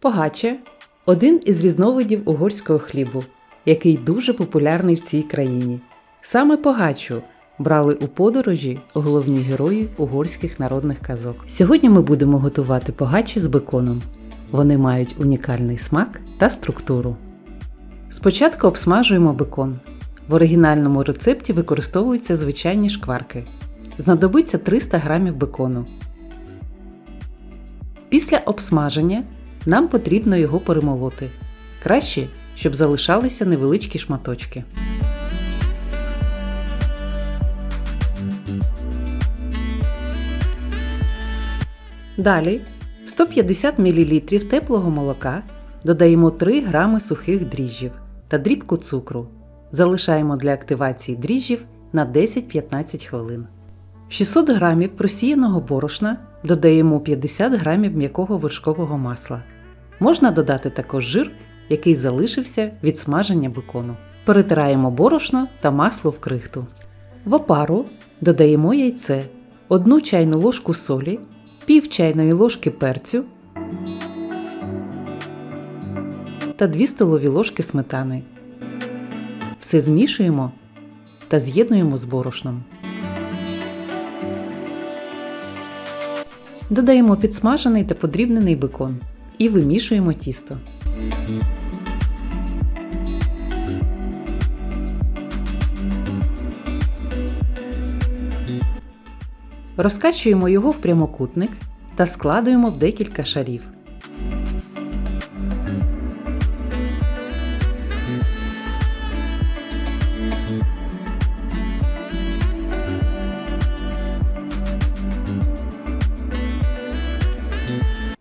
Погаче один із різновидів угорського хлібу, який дуже популярний в цій країні. Саме погачу брали у подорожі головні герої угорських народних казок. Сьогодні ми будемо готувати погачі з беконом. Вони мають унікальний смак та структуру. Спочатку обсмажуємо бекон. В оригінальному рецепті використовуються звичайні шкварки. Знадобиться 300 г бекону. Після обсмаження нам потрібно його перемолоти. Краще, щоб залишалися невеличкі шматочки. Далі в 150 мл теплого молока додаємо 3 г сухих дріжджів та дрібку цукру. Залишаємо для активації дріжджів на 10-15 хвилин. В 600 г просіяного борошна додаємо 50 г м'якого вершкового масла. Можна додати також жир, який залишився від смаження бекону. Перетираємо борошно та масло в крихту. В опару додаємо яйце, 1 чайну ложку солі, пів чайної ложки перцю та 2 столові ложки сметани. Все змішуємо та з'єднуємо з борошном. Додаємо підсмажений та подрібнений бекон і вимішуємо тісто. Розкачуємо його в прямокутник та складуємо в декілька шарів.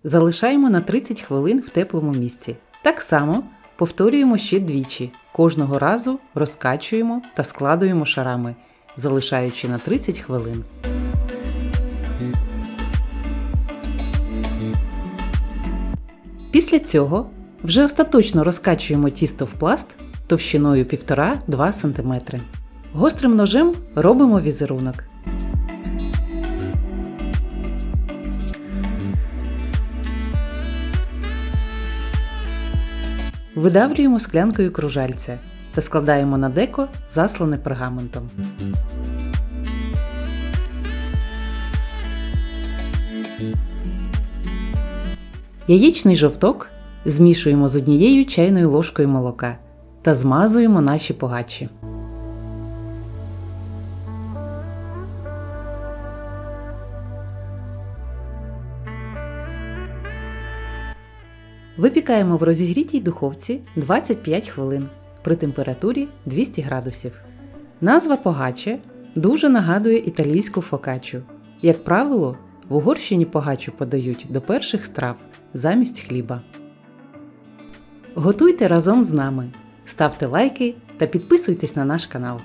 Залишаємо на 30 хвилин в теплому місці. Так само повторюємо ще двічі. Кожного разу розкачуємо та складуємо шарами, залишаючи на 30 хвилин. Після цього вже остаточно розкачуємо тісто в пласт товщиною 1,5-2 см. Гострим ножем робимо візерунок. Видавлюємо склянкою кружальця та складаємо на деко, заслане пергаментом. Яєчний жовток змішуємо з однією чайною ложкою молока та змазуємо наші погачі. Випікаємо в розігрітій духовці 25 хвилин при температурі 200 градусів. Назва погаче дуже нагадує італійську фокачу. Як правило, в Угорщині погачу подають до перших страв замість хліба. Готуйте разом з нами, ставте лайки та підписуйтесь на наш канал.